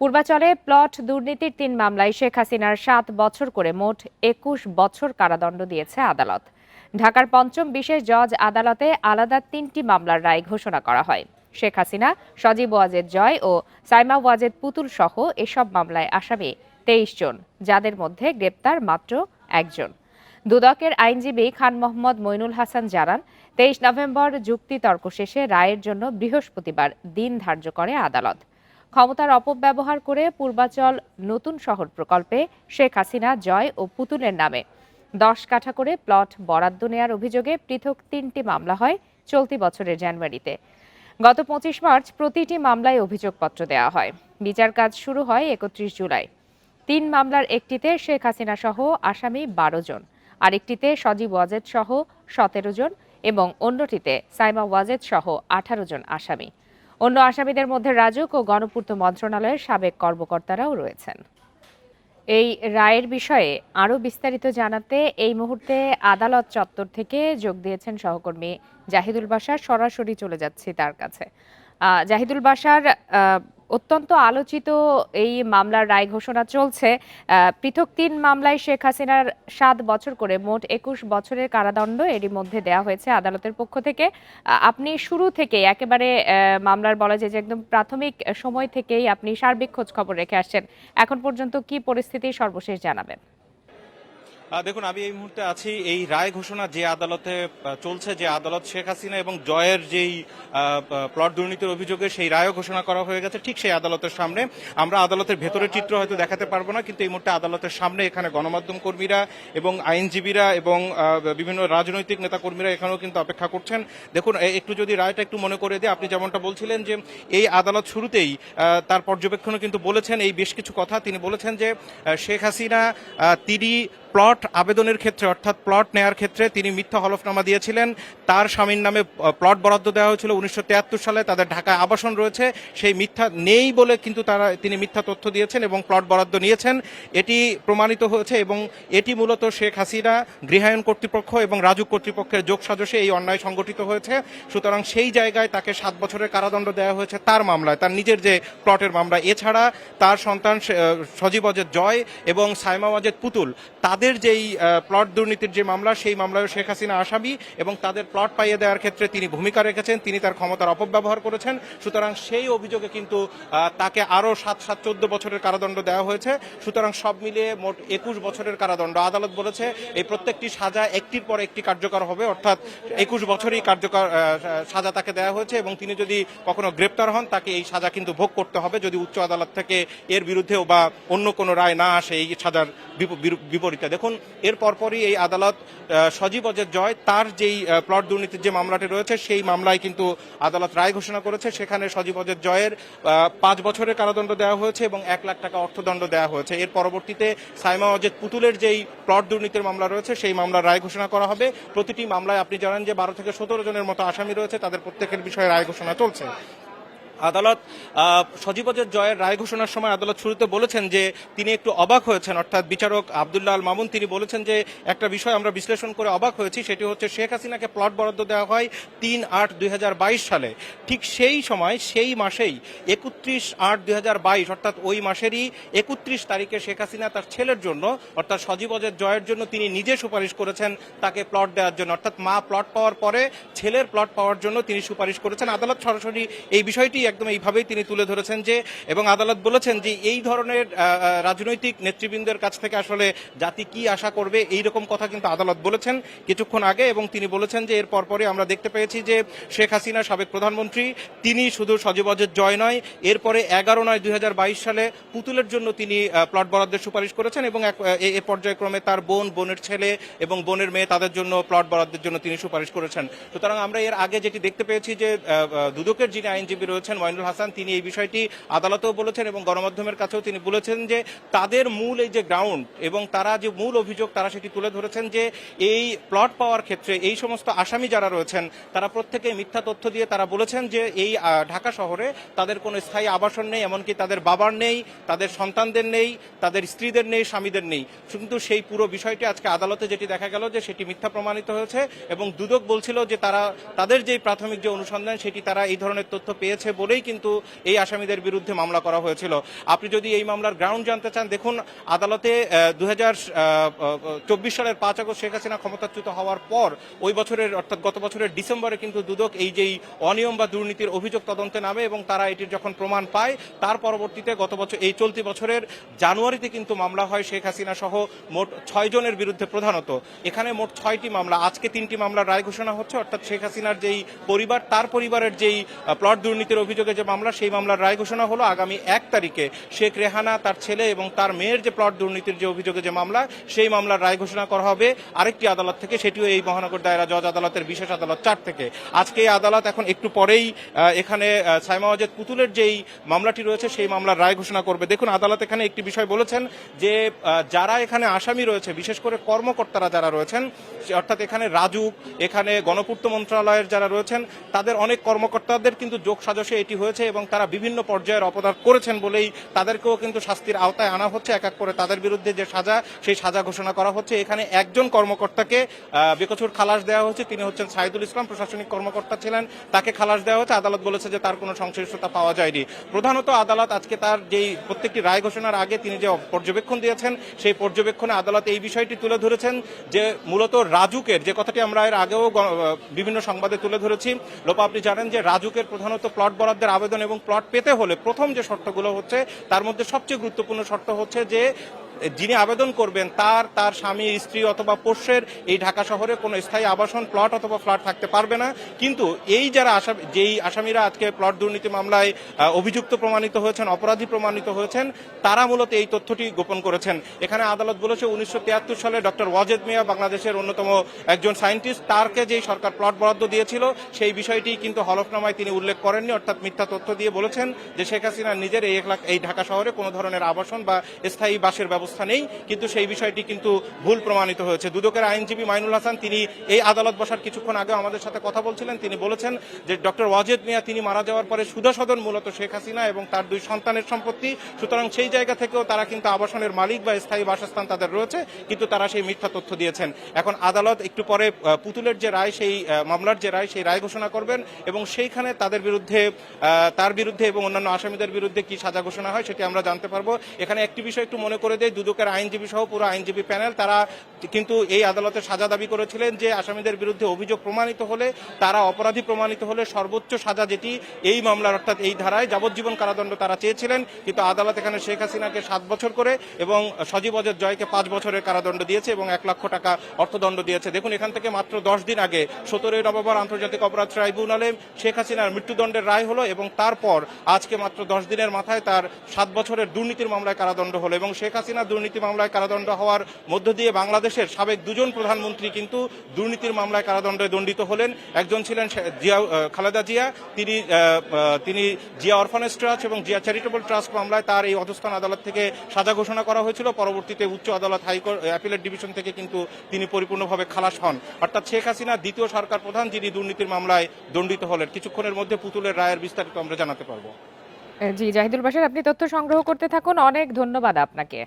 পূর্বাচলে plot দুর্নীতির তিন মামলায় শেখ হাসিনার সাত বছর করে মোট একুশ বছর কারাদণ্ড দিয়েছে আদালত। ঢাকার পঞ্চম বিশেষ জজ আদালতে আলাদা তিনটি মামলার রায় ঘোষণা করা হয়। শেখ হাসিনা, সজীব ওয়াজেদ জয় ও সাইমা ওয়াজেদ পুতুল সহ এসব মামলায় আসামি তেইশ জন, যাদের মধ্যে গ্রেপ্তার মাত্র একজন। দুদকের আইনজীবী খান মোহাম্মদ মইনুল হাসান জানান, তেইশ নভেম্বর যুক্তি তর্ক শেষে রায়ের জন্য বৃহস্পতিবার দিন ধার্য করে আদালত। ক্ষমতার অপব্যবহার করে পূর্বাচল নতুন শহর প্রকল্পে শেখ হাসিনা, জয় ও পুতুলের নামে। দশ কাঠা করে প্লট বরাদ্দ নেয়ার অভিযোগে পৃথক তিনটি মামলা হয় চলতি বছরের জানুয়ারিতে। গত পঁচিশ মার্চ প্রতিটি মামলায় অভিযোগপত্র দেওয়া হয়। বিচার কাজ শুরু হয় একত্রিশ জুলাই। তিন মামলার একটিতে শেখ হাসিনা সহ আসামি বারো জন, আরেকটিতে সজীব ওয়াজেদ সহ সতেরো জন এবং অন্যটিতে সাইমা ওয়াজেদ সহ আঠারো জন আসামি। অন্য আসামিদের মধ্যে রাজুক ও গণপূর্ত মন্ত্রণালয়ের সাবেক কর্মকর্তারাও রয়েছেন। এই রায়ের বিষয়ে আরও বিস্তারিত জানাতে এই মুহূর্তে আদালত চত্বর থেকে যোগ দিয়েছেন সহকর্মী জাহিদুল বাসার। সরাসরি চলে যাচ্ছি তার কাছে। জাহিদুল বাসার অত্যন্ত আলোচিত এই মামলার রায় ঘোষণা চলছে। পৃথক তিন মামলায় শেখ হাসিনার সাত বছর করে মোট একুশ বছরের কারাদণ্ড এরই মধ্যে দেওয়া হয়েছে আদালতের পক্ষ থেকে। আপনি শুরু থেকে একেবারে মামলার বলা যায় যে একদম প্রাথমিক সময় থেকেই আপনি সার্বিক খোঁজ খবর রেখে আসছেন। এখন পর্যন্ত কি পরিস্থিতি সর্বশেষ জানাবেন? দেখুন, আমি এই মুহূর্তে আছি এই রায় ঘোষণা যে আদালতে চলছে যে আদালত শেখ হাসিনা এবং জয়ের যেই প্লট দুর্নীতির অভিযোগে সেই রায়ও ঘোষণা করা হয়ে গেছে ঠিক সেই আদালতের সামনে। আমরা আদালতের ভেতরের চিত্র হয়তো দেখাতে পারব না, কিন্তু এই মুহূর্তে আদালতের সামনে এখানে গণমাধ্যম কর্মীরা এবং আইনজীবীরা এবং বিভিন্ন রাজনৈতিক নেতা কর্মীরা এখানেও কিন্তু অপেক্ষা করছেন। দেখুন একটু যদি রায়টা একটু মনে করে দিই, আপনি যেমনটা বলছিলেন যে এই আদালত শুরুতেই তার পর্যবেক্ষণও কিন্তু বলেছেন, এই বেশ কিছু কথা তিনি বলেছেন যে শেখ হাসিনা তিনি প্লট আবেদনের ক্ষেত্রে, অর্থাৎ প্লট নেয়ার ক্ষেত্রে তিনি মিথ্যা হলফনামা দিয়েছিলেন। তার স্বামীর নামে প্লট বরাদ্দ দেওয়া হয়েছিল উনিশশো তিয়াত্তর সালে। তাদের ঢাকায় আবাসন রয়েছে। সেই মিথ্যা নেই বলে কিন্তু তারা, তিনি মিথ্যা তথ্য দিয়েছেন এবং প্লট বরাদ্দ নিয়েছেন। এটি প্রমাণিত হয়েছে এবং এটি মূলত শেখ হাসিনা গৃহায়ণ কর্তৃপক্ষ এবং রাজু কর্তৃপক্ষের যোগ সাজসে এই অন্যায় সংগঠিত হয়েছে। সুতরাং সেই জায়গায় তাকে সাত বছরের কারাদণ্ড দেওয়া হয়েছে তার মামলায়। তার নিজের যে প্লটের মামলা, এছাড়া তার সন্তান সজীব অজেদ জয় এবং সাইমা ওয়াজেদ পুতুল, তাদের যেই প্লট দুর্নীতির যে মামলা, সেই মামলায় শেখ হাসিনা আসামি এবং তাদের প্লট পাইয়ে দেওয়ার ক্ষেত্রে তিনি ভূমিকা রেখেছেন, তিনি তার ক্ষমতার অপব্যবহার করেছেন। সুতরাং সেই অভিযোগে কিন্তু তাকে আরও সাত সাত, চোদ্দ বছরের কারাদণ্ড দেওয়া হয়েছে। সুতরাং সব মিলিয়ে মোট একুশ বছরের কারাদণ্ড। আদালত বলেছে, এই প্রত্যেকটি সাজা একটির পর একটি কার্যকর হবে, অর্থাৎ একুশ বছরই কার্যকর সাজা তাকে দেওয়া হয়েছে এবং তিনি যদি কখনো গ্রেপ্তার হন, তাকে এই সাজা কিন্তু ভোগ করতে হবে। যদি উচ্চ আদালত থেকে এর বিরুদ্ধেও বা অন্য কোনো রায় না আসে, এই সাজার বিপ- দেখুন, এর পরপরই এই আদালত সজীব অজের জয়, তার যেই প্লট দুর্নীতির যে মামলাটি রয়েছে, সেই মামলায় কিন্তু আদালত রায় ঘোষণা করেছে। সেখানে সজীব অজের জয়ের পাঁচ বছরের কারাদণ্ড দেওয়া হয়েছে এবং এক লাখ টাকা অর্থদণ্ড দেওয়া হয়েছে। এর পরবর্তীতে সাইমা অজেদ পুতুলের যেই প্লট দুর্নীতির মামলা রয়েছে, সেই মামলার রায় ঘোষণা করা হবে। প্রতিটি মামলায় আপনি জানেন যে বারো থেকে সতেরো জনের মতো আসামি রয়েছে, তাদের প্রত্যেকের বিষয়ে রায় ঘোষণা চলছে। আদালত সজীবজের জয়ের রায় ঘোষণার সময় আদালত শুরুতে বলেছেন যে তিনি একটু অবাক হয়েছেন। অর্থাৎ বিচারক আবদুল্লাহ আল মামুন তিনি বলেছেন যে একটা বিষয় আমরা বিশ্লেষণ করে অবাক হয়েছি, সেটি হচ্ছে শেখ হাসিনাকে প্লট বরাদ্দ দেওয়া হয় তিন আট দুই সালে। ঠিক সেই সময়, সেই মাসেই একত্রিশ আট দুই অর্থাৎ ওই মাসেরই একত্রিশ তারিখে শেখ হাসিনা তার ছেলের জন্য, অর্থাৎ সজীবজের জয়ের জন্য তিনি নিজে সুপারিশ করেছেন তাকে প্লট দেওয়ার জন্য। অর্থাৎ মা প্লট পাওয়ার পরে ছেলের প্লট পাওয়ার জন্য তিনি সুপারিশ করেছেন। আদালত সরাসরি এই বিষয়টি একদম এইভাবেই তিনি তুলে ধরেছেন যে, এবং আদালত বলেছেন যে, এই ধরনের রাজনৈতিক নেতৃবৃন্দের কাছ থেকে আসলে জাতি কি আশা করবে এই রকম কথা কিন্তু আদালত বলেছেন কিছুক্ষণ আগে, এবং তিনি বলেছেন যে, এর পরপরই আমরা দেখতে পেয়েছি যে, শেখ হাসিনা সাবেক প্রধানমন্ত্রী, তিনি শুধু সজীবজের জয় নয়, এরপরে এগারো নয় দুই সালে পুতুলের জন্য তিনি প্লট বরাদ্দের সুপারিশ করেছেন, এবং এ- পর্যায়ক্রমে তার বোন, বোনের ছেলে এবং বোনের মেয়ে তাদের জন্য প্লট বরাদ্দের জন্য তিনি সুপারিশ করেছেন। সুতরাং আমরা এর আগে যেটি দেখতে পেয়েছি যে দুদকের যিনি আইনজীবী রয়েছেন মইনুল হাসান, তিনি এই বিষয়টি আদালতেও বলেছেন এবং গণমাধ্যমের কাছেও তিনি বলেছেন যে তাদের মূল এই যে গ্রাউন্ড এবং তারা যে মূল অভিযোগ তারা সেটি তুলে ধরেছেন যে এই প্লট পাওয়ার ক্ষেত্রে এই সমস্ত আসামি যারা রয়েছেন, তারা প্রত্যেকে মিথ্যা তথ্য দিয়ে তারা বলেছেন যে এই ঢাকা শহরে তাদের কোনো স্থায়ী আবাসন নেই, এমনকি তাদের বাবার নেই, তাদের সন্তানদের নেই, তাদের স্ত্রীদের নেই, স্বামীদের নেই। কিন্তু সেই পুরো বিষয়টি আজকে আদালতে যেটি দেখা গেল যে সেটি মিথ্যা প্রমাণিত হয়েছে এবং দুদক বলছিল যে তারা, তাদের যে প্রাথমিক যে অনুসন্ধান সেটি তারা এই ধরনের তথ্য পেয়েছে বলে করেই কিন্তু এই আসামিদের বিরুদ্ধে মামলা করা হয়েছিল। আপনি যদি এই মামলার গ্রাউন্ড জানতে চান, দেখুন, আদালতে দু চব্বিশ সালের পাঁচ আগস্ট শেখ হাসিনা ক্ষমতাচ্যুত হওয়ার পর ওই বছরের, অর্থাৎ গত বছরের ডিসেম্বরে কিন্তু দুদক এই যেই অনিয়ম বা দুর্নীতির অভিযোগ তদন্তে নামে এবং তারা এটির যখন প্রমাণ পায়, তার পরবর্তীতে গত বছর, এই চলতি বছরের জানুয়ারিতে কিন্তু মামলা হয় শেখ হাসিনা সহ মোট ছয় জনের বিরুদ্ধে প্রধানত। এখানে মোট ছয়টি মামলা, আজকে তিনটি মামলার রায় ঘোষণা হচ্ছে, অর্থাৎ শেখ হাসিনার যেই পরিবার, তার পরিবারের যেই প্লট দুর্নীতির অভিযোগে যে মামলা, সেই মামলার রায় ঘোষণা হলো আগামী এক তারিখে। শেখ রেহানা, তার ছেলে এবং তার মেয়ের যে প্লট দুর্নীতির যে অভিযোগে যে মামলা, সেই মামলার রায় ঘোষণা করা হবে আরেকটি আদালত থেকে, সেটিও এই মহানগর দায়রা জজ আদালতের বিশেষ আদালত চার থেকে। আজকে এই আদালত এখন একটু পরেই এখানে সাইমা ওয়াজেদ পুতুলের যেই মামলাটি রয়েছে, সেই মামলার রায় ঘোষণা করবে। দেখুন, আদালত এখানে একটি বিষয় বলেছেন যে যারা এখানে আসামি রয়েছে, বিশেষ করে কর্মকর্তারা যারা রয়েছেন, অর্থাৎ এখানে রাজুক, এখানে গণপূর্ত মন্ত্রণালয়ের যারা রয়েছেন, তাদের অনেক কর্মকর্তাদের কিন্তু যোগ সাজসে এটি হয়েছে এবং তারা বিভিন্ন পর্যায়ের অপরাধ করেছেন বলেই তাদেরকেও কিন্তু শাস্তির আওতায় আনা হচ্ছে। এক এক করে তাদের বিরুদ্ধে যে সাজা সেই সাজা ঘোষণা করা হচ্ছে। এখানে একজন কর্মকর্তাকে আহ, বেকসুর খালাস দেওয়া হচ্ছে তিনি হচ্ছেন সাইদুল ইসলাম। প্রশাসনিক কর্মকর্তা ছিলেন। তাকে খালাস দেওয়া হচ্ছে আদালত বলেছে যে তার কোনো সংশ্লিষ্টতা পাওয়া যায়নি। প্রধানত আদালত আজকে তার যেই প্রত্যেকটি রায় ঘোষণার আগে তিনি যে পর্যবেক্ষণ দিয়েছেন সেই পর্যবেক্ষণে আদালত এই বিষয়টি তুলে ধরেছেন যে মূলত রাজুকের যে কথাটি আমরা এর আগেও বিভিন্ন সংবাদে তুলে ধরেছি লোপা আপনি জানেন যে রাজুকের প্রধানত প্লট বরাদ্দের আবেদন এবং প্লট পেতে হলে প্রথম যে শর্তগুলো হচ্ছে, তার মধ্যে সবচেয়ে গুরুত্বপূর্ণ শর্ত হচ্ছে যে যিনি আবেদন করবেন, তার তার স্বামী, স্ত্রী অথবা পোষ্যের এই ঢাকা শহরে কোনো স্থায়ী আবাসন, প্লট অথবা ফ্ল্যাট থাকতে পারবে না। কিন্তু এই যারা আসাম, যেই আসামিরা আজকে প্লট দুর্নীতি মামলায় অভিযুক্ত প্রমাণিত হয়েছেন, অপরাধী প্রমাণিত হয়েছেন, তারা মূলত এই তথ্যটি গোপন করেছেন। এখানে আদালত বলেছে, উনিশশো তিয়াত্তর সালে ডক্টর ওয়াজেদ মিয়া বাংলাদেশের অন্যতম একজন সায়েন্টিস্ট, তারকে যেই সরকার প্লট বরাদ্দ দিয়েছিল, সেই বিষয়টি কিন্তু হলফনামায় তিনি উল্লেখ করেননি, অর্থাৎ মিথ্যা তথ্য দিয়ে বলেছেন যে শেখ হাসিনা নিজের এই এই ঢাকা শহরে কোনো ধরনের আবাসন বা স্থায়ী বাসের ব্যবস্থা নেই, কিন্তু সেই বিষয়টি কিন্তু ভুল প্রমাণিত হয়েছে। দুদকের আইনজীবী মাইনুল হাসান, তিনি এই আদালত বসার কিছুক্ষণ আগে আমাদের সাথে কথা বলছিলেন। তিনি বলেছেন যে, ডক্টর ওয়াজেদ মিয়া, তিনি মারা যাওয়ার পরে সুদা সদন মূলত শেখ হাসিনা এবং তার দুই সন্তানের সম্পত্তি। সুতরাং সেই জায়গা থেকেও তারা কিন্তু আবাসনের মালিক বা স্থায়ী বাসস্থান তাদের রয়েছে, কিন্তু তারা সেই মিথ্যা তথ্য দিয়েছেন। এখন আদালত একটু পরে পুতুলের যে রায়, সেই মামলার যে রায়, সেই রায় ঘোষণা করবেন এবং সেইখানে তাদের বিরুদ্ধে তার বিরুদ্ধে এবং অন্যান্য আসামিদের বিরুদ্ধে কি সাজা ঘোষণা হয় সেটি আমরা জানতে পারব। এখানে একটি বিষয় একটু মনে করে দেয় দুদকের আইনজীবী সহ পুরো আইনজীবী প্যানেল, তারা কিন্তু এই আদালতে সাজা দাবি করেছিলেন যে আসামিদের বিরুদ্ধে অভিযোগ প্রমাণিত হলে, তারা অপরাধী প্রমাণিত হলে সর্বোচ্চ সাজা যেটি এই মামলার অর্থাৎ এই ধারায় যাবজ্জীবন কারাদণ্ড তারা চেয়েছিলেন। কিন্তু আদালত এখানে শেখ হাসিনাকে সাত বছর করে এবং সজীব অজয় জয়কে পাঁচ বছরের কারাদণ্ড দিয়েছে এবং এক লক্ষ টাকা অর্থদণ্ড দিয়েছে। দেখুন, এখান থেকে মাত্র দশ দিন আগে সতেরোই নভেম্বর আন্তর্জাতিক অপরাধ ট্রাইব্যুনালে শেখ হাসিনার মৃত্যুদণ্ডের রায় হলো এবং তারপর আজকে মাত্র দশ দিনের মাথায় তার সাত বছরের দুর্নীতির মামলায় কারাদণ্ড হলো এবং শেখ হাসিনা দুর্নীতি মামলায় কারাদণ্ড হওয়ার মধ্য দিয়ে বাংলাদেশের সাবেক দুজন প্রধানমন্ত্রী কিন্তু দুর্নীতির মামলায় কারাদণ্ডে দণ্ডিত হলেন। একজন ছিলেন জিয়া খালেদা জিয়া, তিনি তিনি জিয়া অরফানেজ ট্রাস্ট এবং জিয়া চ্যারিটেবল ট্রাস্ট মামলায় তার এই অধস্থান আদালত থেকে সাজা ঘোষণা করা হয়েছিল। পরবর্তীতে উচ্চ আদালত হাইকোর্ট অ্যাপিলেট ডিভিশন থেকে কিন্তু তিনি পরিপূর্ণভাবে খালাস হন। অর্থাৎ শেখ হাসিনা দ্বিতীয় সরকার প্রধান যিনি দুর্নীতির মামলায় দণ্ডিত হলেন। কিছুক্ষণের মধ্যে পুতুলের রায়ের বিস্তারিত আমরা জানাতে পারব। জি, জাহিদুল বাসার আপনি তথ্য সংগ্রহ করতে থাকুন। অনেক ধন্যবাদ আপনাকে।